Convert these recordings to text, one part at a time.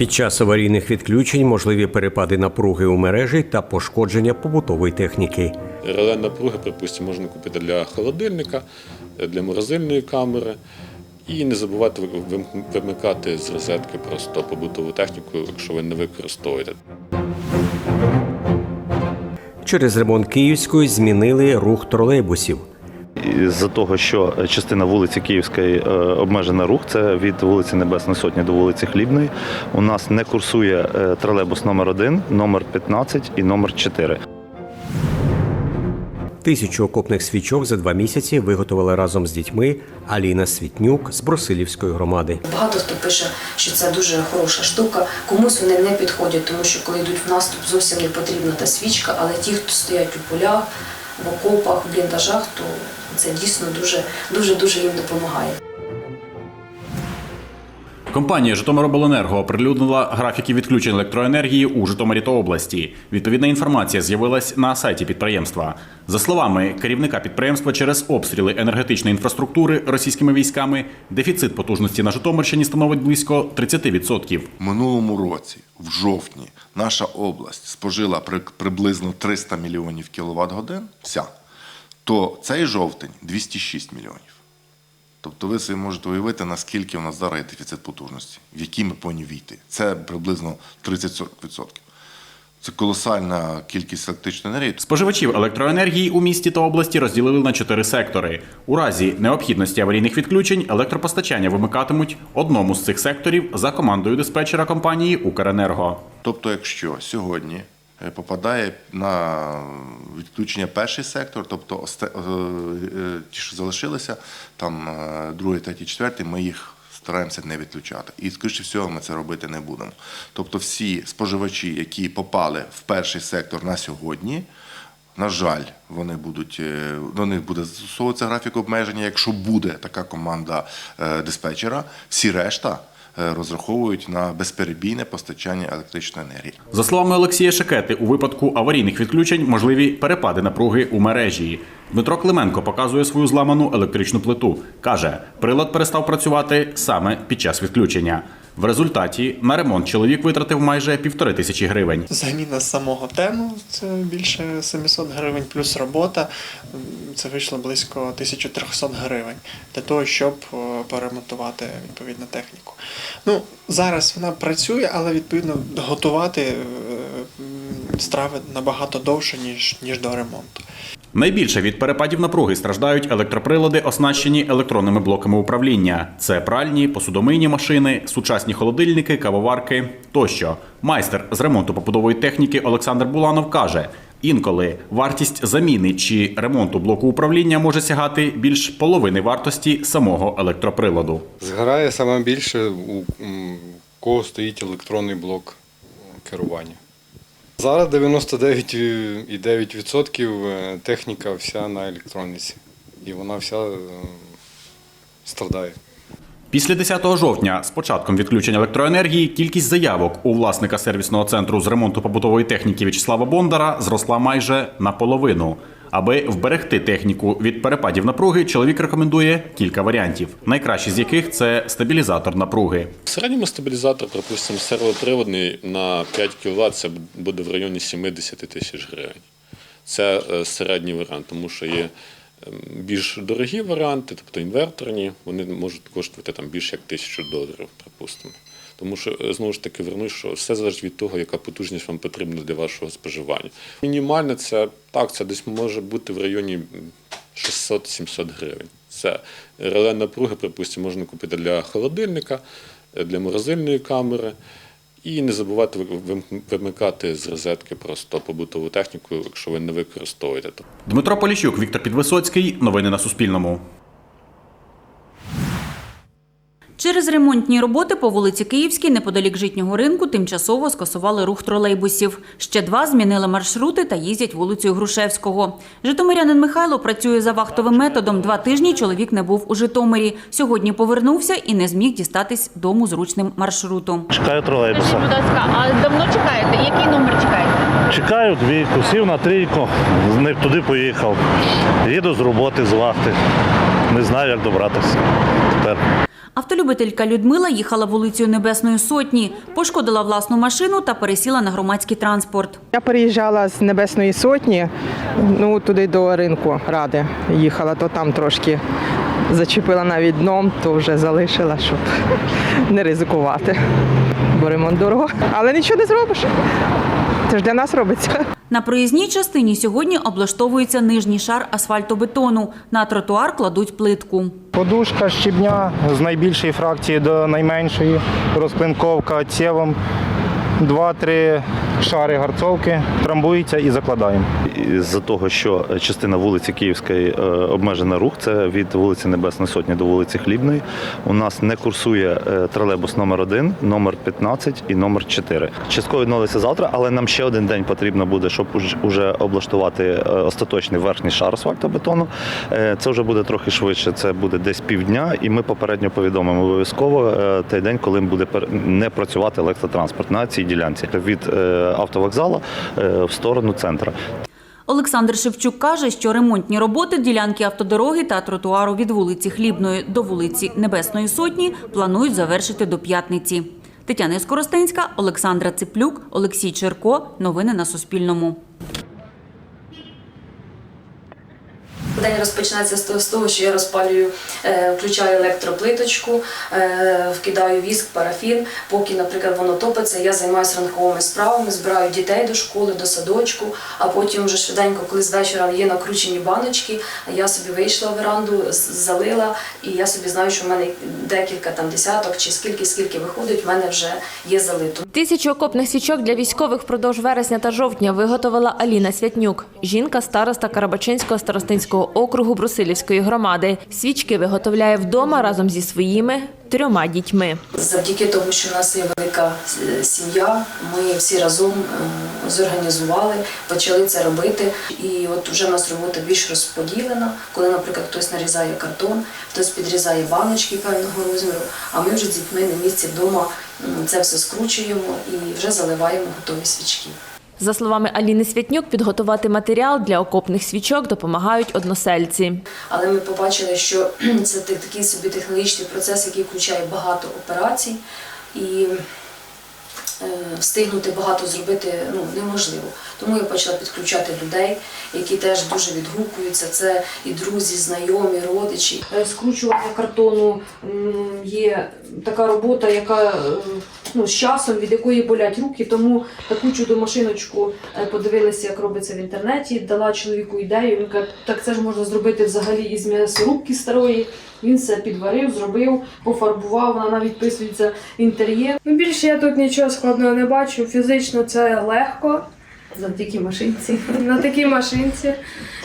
Під час аварійних відключень можливі перепади напруги у мережі та пошкодження побутової техніки. Реле напруги, припустимо, можна купити для холодильника, для морозильної камери. І не забувати вим- вимикати з розетки просто побутову техніку, якщо ви не використовуєте. Через ремонт Київської змінили рух тролейбусів. З-за того, що частина вулиці Київської е, обмежена рух, це від вулиці Небесної Сотні до вулиці Хлібної. У нас не курсує е, тролейбус номер 1 номер 15 і номер 4. Тисячу окопних свічок за два місяці виготовила разом з дітьми Аліна Світнюк з Брусилівської громади. Багато хто пише, що це дуже хороша штука. Комусь вони не підходять, тому що коли йдуть в наступ, зовсім не потрібна та свічка. Але ті, хто стоять у полях, в окопах, в бліндажах, то це дійсно дуже дуже дуже їм допомагає. Компанія Житомиробленерго оприлюднила графіки відключень електроенергії у Житомирі та області. Відповідна інформація з'явилась на сайті підприємства. За словами керівника підприємства, через обстріли енергетичної інфраструктури російськими військами дефіцит потужності на Житомирщині становить близько 30%. Минулому році, в жовтні, наша область спожила при- приблизно 300 мільйонів кіловат годин, вся, то цей жовтень 206 мільйонів. Тобто ви собі можете уявити, наскільки у нас зараз є дефіцит потужності, в який ми повинні війти. Це приблизно 30%. Це колосальна кількість електричної енергії. Споживачів електроенергії у місті та області розділили на чотири сектори. У разі необхідності аварійних відключень електропостачання вимикатимуть одному з цих секторів за командою диспетчера компанії Укренерго. Тобто, якщо сьогодні попадає на відключення перший сектор, тобто е, е, ті, що залишилися, там е, другий, третій, четвертий, ми їх стараємося не відключати. І, скоріше всього, ми це робити не будемо. Тобто, всі споживачі, які попали в перший сектор на сьогодні, на жаль, вони будуть е, до них буде застосовуватися графік обмеження. Якщо буде така команда е, диспетчера, всі решта е, розраховують на безперебійне постачання електричної енергії. За словами Олексія Шекети, у випадку аварійних відключень можливі перепади напруги у мережі. Дмитро Клименко показує свою зламану електричну плиту. Каже, прилад перестав працювати саме під час відключення. В результаті на ремонт чоловік витратив майже півтори тисячі гривень. Заміна самого тену це більше 700 гривень, плюс робота це вийшло близько 1300 гривень для того, щоб е, поремонтувати відповідну техніку. Ну, зараз вона працює, але відповідно готувати е, страви набагато довше, ніж, ніж до ремонту. Найбільше від перепадів напруги страждають електроприлади, оснащені електронними блоками управління. Це пральні, посудомийні машини, сучасні холодильники, кавоварки тощо. Майстер з ремонту побудової техніки Олександр Буланов каже: інколи вартість заміни чи ремонту блоку управління може сягати більш половини вартості самого електроприладу. Згорає саме більше, у кого стоїть електронний блок керування. Зараз 99,9% е, техніка вся на електроніці. І вона вся е, страдає. Після 10 жовтня, з початком відключення електроенергії, кількість заявок у власника сервісного центру з ремонту побутової техніки В'ячеслава Бондара зросла майже наполовину. Аби вберегти техніку від перепадів напруги, чоловік рекомендує кілька варіантів, найкращий з яких це стабілізатор напруги. В середньому стабілізатор, припустимо, сервоприводний на 5 кВт це буде в районі 70 тисяч гривень. Це е, середній варіант, тому що є ем, більш дорогі варіанти, тобто інверторні, вони можуть коштувати там більше як тисячу доларів, припустимо. Тому що е, знову ж таки вернусь, що все залежить від того, яка потужність вам потрібна для вашого споживання. Мінімальне це так, це десь може бути в районі 600-700 гривень. Це реле напруги, припустимо, можна купити для холодильника, е, для морозильної камери. І не забувати вим- вимикати з розетки просто побутову техніку, якщо ви не використовуєте. Дмитро Поліщук, Віктор Підвисоцький. Новини на Суспільному. Через ремонтні роботи по вулиці Київській неподалік житнього ринку тимчасово скасували рух тролейбусів. Ще два змінили маршрути та їздять вулицею Грушевського. Житомирянин Михайло працює за вахтовим методом. Два тижні чоловік не був у Житомирі. Сьогодні повернувся і не зміг дістатись дому зручним маршрутом. Чекаю тролейбуса. Будь ласка, а давно чекаєте? Який номер чекаєте? Чекаю двійку, сів на трійку, не туди поїхав. Їду з роботи, з вахти. Не знаю, як добратися тепер. Автолюбителька Людмила їхала вулицею Небесної Сотні, пошкодила власну машину та пересіла на громадський транспорт. Я переїжджала з Небесної Сотні, ну туди до ринку ради їхала, то там трошки зачепила навіть дном, то вже залишила, щоб не ризикувати. Бо ремонт дорого. Але нічого не зробиш. Це ж для нас робиться. На проїзній частині сьогодні облаштовується нижній шар асфальтобетону. На тротуар кладуть плитку. Подушка щебня з найбільшої фракції до найменшої, розклинковка цєвом, два-три шари гарцовки, трамбується і закладаємо. З-за того, що частина вулиці Київської е, обмежена рух, це від вулиці Небесної Сотні до вулиці Хлібної. У нас не курсує е, тролейбус номер 1 номер 15 і номер 4. Частково відновиться завтра, але нам ще один день потрібно буде, щоб уже облаштувати е, остаточний верхній шар асфальтобетону. Це вже буде трохи швидше, це буде десь півдня, і ми попередньо повідомимо обов'язково той день, коли буде не працювати електротранспорт на цій ділянці від автовокзала автовокзалу е, в сторону центру. Олександр Шевчук каже, що ремонтні роботи ділянки автодороги та тротуару від вулиці Хлібної до вулиці Небесної Сотні планують завершити до п'ятниці. Тетяна Скоростенська, Олександра Циплюк, Олексій Черко. Новини на Суспільному. День розпочинається з того, що я розпалюю, е, включаю електроплиточку, е, вкидаю віск, парафін. Поки, наприклад, воно топиться, я займаюся ранковими справами, збираю дітей до школи, до садочку, а потім вже швиденько, коли з вечора є накручені баночки, я собі вийшла в веранду, залила, і я собі знаю, що в мене декілька там десяток чи скільки, скільки виходить, в мене вже є залито. Тисячу окопних свічок для військових впродовж вересня та жовтня виготовила Аліна Святнюк, жінка староста Карабачинського старостинського округу Брусилівської громади. Свічки виготовляє вдома разом зі своїми трьома дітьми. Завдяки тому, що в нас є велика е, сім'я, ми всі разом е, зорганізували, почали це робити. І от вже в нас робота більш розподілена, коли, наприклад, хтось нарізає картон, хтось підрізає баночки певного розміру, а ми вже з дітьми на місці вдома це все скручуємо і вже заливаємо готові свічки. За словами Аліни Святнюк, підготувати матеріал для окопних свічок допомагають односельці. Але ми побачили, що це такий собі технологічний процес, який включає багато операцій, і встигнути багато зробити ну, неможливо. Тому я почала підключати людей, які теж дуже відгукуються. Це і друзі, знайомі, родичі. Е, скручування картону є така робота, яка е, ну, з часом, від якої болять руки. Тому таку чудо машиночку е, подивилася, як робиться в інтернеті, дала чоловіку ідею. Він каже, так це ж можна зробити взагалі із м'ясорубки старої. Він все підварив, зробив, пофарбував, вона навіть вписується в інтер'єр. Ну, більше я тут нічого складного не бачу. Фізично це легко Завдяки машинці. на такій машинці.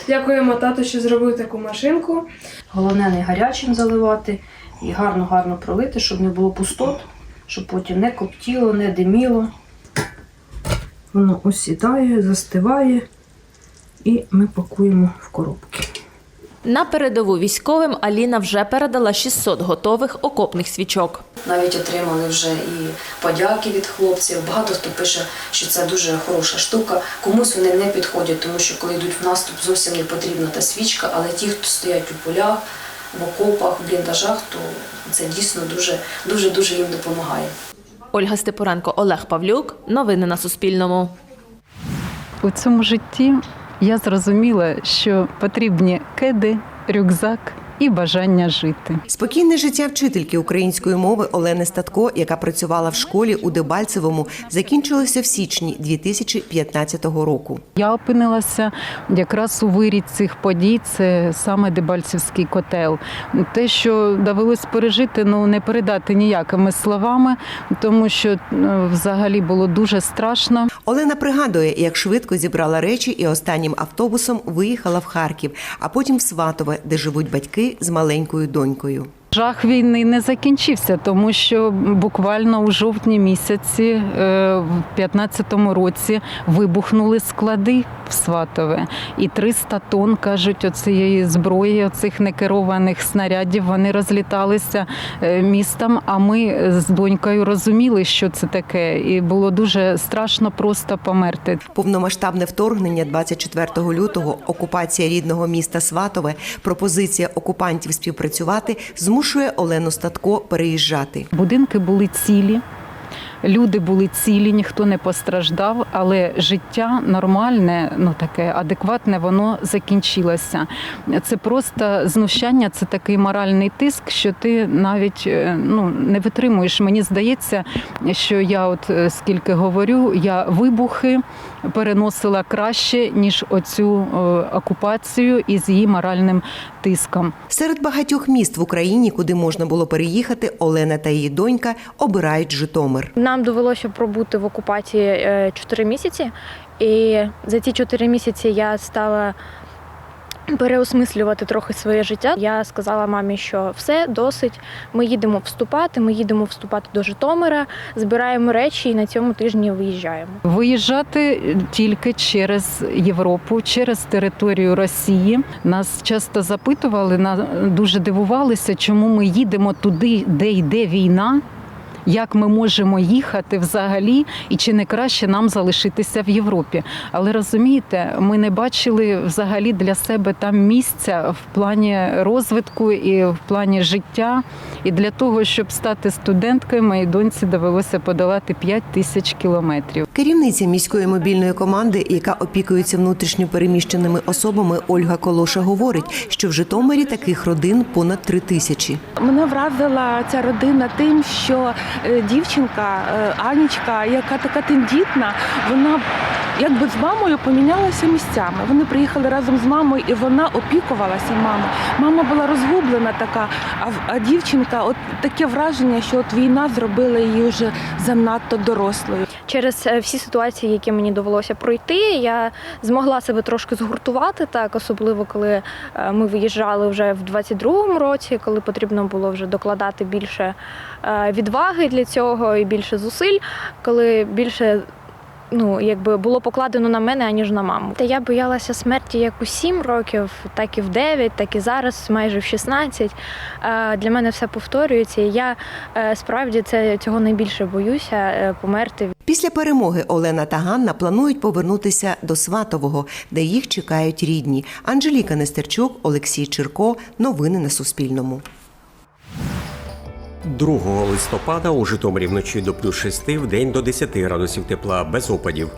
Дякуємо тату, що зробив таку машинку. Головне не гарячим заливати і гарно-гарно пролити, щоб не було пустот, щоб потім не коптіло, не диміло. Воно осідає, застиває і ми пакуємо в коробки. На передову військовим Аліна вже передала 600 готових окопних свічок. Навіть отримали вже і подяки від хлопців. Багато хто пише, що це дуже хороша штука. Комусь вони не підходять, тому що коли йдуть в наступ, зовсім не потрібна та свічка. Але ті, хто стоять у полях, в окопах, в бліндажах, то це дійсно дуже дуже дуже їм допомагає. Ольга Степуренко, Олег Павлюк. Новини на Суспільному. У цьому житті я зрозуміла, що потрібні кеди, рюкзак і бажання жити. Спокійне життя вчительки української мови Олени Статко, яка працювала в школі у Дебальцевому, закінчилося в січні 2015 року. Я опинилася якраз у вирі цих подій. Це саме Дебальцівський котел. Те, що довелось пережити, ну не передати ніякими словами, тому що е, взагалі було дуже страшно. Олена пригадує, як швидко зібрала речі і останнім автобусом виїхала в Харків, а потім в Сватове, де живуть батьки з маленькою донькою. Жах війни не закінчився, тому що буквально у жовтні місяці, е, в 15-му році, вибухнули склади в Сватове. І 300 тонн, кажуть, оцієї зброї, оцих некерованих снарядів, вони розліталися е, містом. А ми з донькою розуміли, що це таке, і було дуже страшно просто померти. Повномасштабне вторгнення 24 лютого, окупація рідного міста Сватове, пропозиція окупантів співпрацювати змушувала змушує Олену Статко переїжджати. Будинки були цілі. Люди були цілі, ніхто не постраждав, але життя нормальне, ну таке адекватне, воно закінчилося. Це просто знущання, це такий моральний тиск, що ти навіть е, ну не витримуєш. Мені здається, що я, от е, скільки говорю, я вибухи переносила краще ніж оцю е, окупацію із її моральним тиском. Серед багатьох міст в Україні, куди можна було переїхати, Олена та її донька обирають Житомир. Нам довелося пробути в окупації 4 місяці, і за ці 4 місяці я стала переосмислювати трохи своє життя. Я сказала мамі, що все досить. Ми їдемо вступати. Ми їдемо вступати до Житомира, збираємо речі і на цьому тижні виїжджаємо. Виїжджати тільки через Європу, через територію Росії. Нас часто запитували, на- дуже дивувалися, чому ми їдемо туди, де йде війна. Як ми можемо їхати взагалі, і чи не краще нам залишитися в Європі? Але розумієте, ми не бачили взагалі для себе там місця в плані розвитку і в плані життя. І для того, щоб стати студенткою, моїй доньці довелося подолати 5 тисяч кілометрів. Керівниця міської мобільної команди, яка опікується внутрішньо переміщеними особами, Ольга Колоша говорить, що в Житомирі таких родин понад три тисячі. Мене вразила ця родина тим, що дівчинка е, Анічка, яка така тендітна, вона якби з мамою помінялася місцями. Вони приїхали разом з мамою, і вона опікувалася мамою. Мама була розгублена така, а дівчинка, от таке враження, що от війна зробила її вже занадто дорослою. Через е, всі ситуації, які мені довелося пройти, я змогла себе трошки згуртувати, так особливо коли е, ми виїжджали вже в 22-му році, коли потрібно було вже докладати більше е, відваги для цього і більше зусиль, коли більше. Ну, якби було покладено на мене, аніж на маму. Та я боялася смерті як у 7 років, так і в 9, так і зараз, майже в 16. Е, Для мене все повторюється. І я справді це цього найбільше боюся померти Після перемоги Олена та Ганна планують повернутися до Сватового, де їх чекають рідні. Анжеліка Нестерчук, Олексій Чирко. Новини на Суспільному. 2 листопада у Житомирі вночі до плюс 6, в день до 10 градусів тепла без опадів.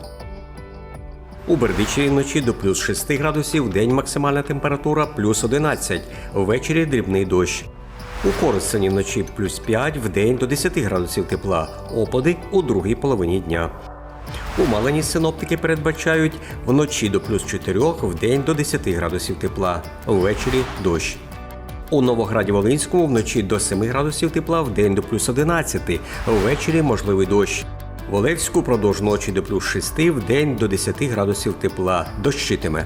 У Бердичеві вночі до плюс 6 градусів, в день максимальна температура плюс 11, ввечері дрібний дощ. У Коростені вночі плюс 5, в день до 10 градусів тепла, опади у другій половині дня. У Малині синоптики передбачають вночі до плюс 4, в день до 10 градусів тепла, ввечері дощ. У Новограді Волинському вночі до 7 градусів тепла, в день до плюс 11, ввечері можливий дощ. В Олевську продовж ночі до плюс 6, в день до 10 градусів тепла. Дощитиме.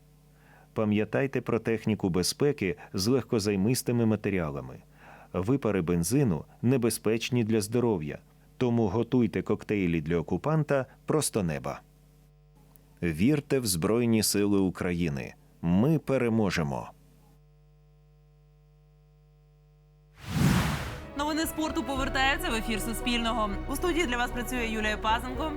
Пам'ятайте про техніку безпеки з легкозаймистими матеріалами. Випари бензину небезпечні для здоров'я, тому готуйте коктейлі для окупанта просто неба. Вірте в Збройні Сили України. Ми переможемо. Новини спорту повертаються в ефір Суспільного. У студії для вас працює Юлія Пазенко.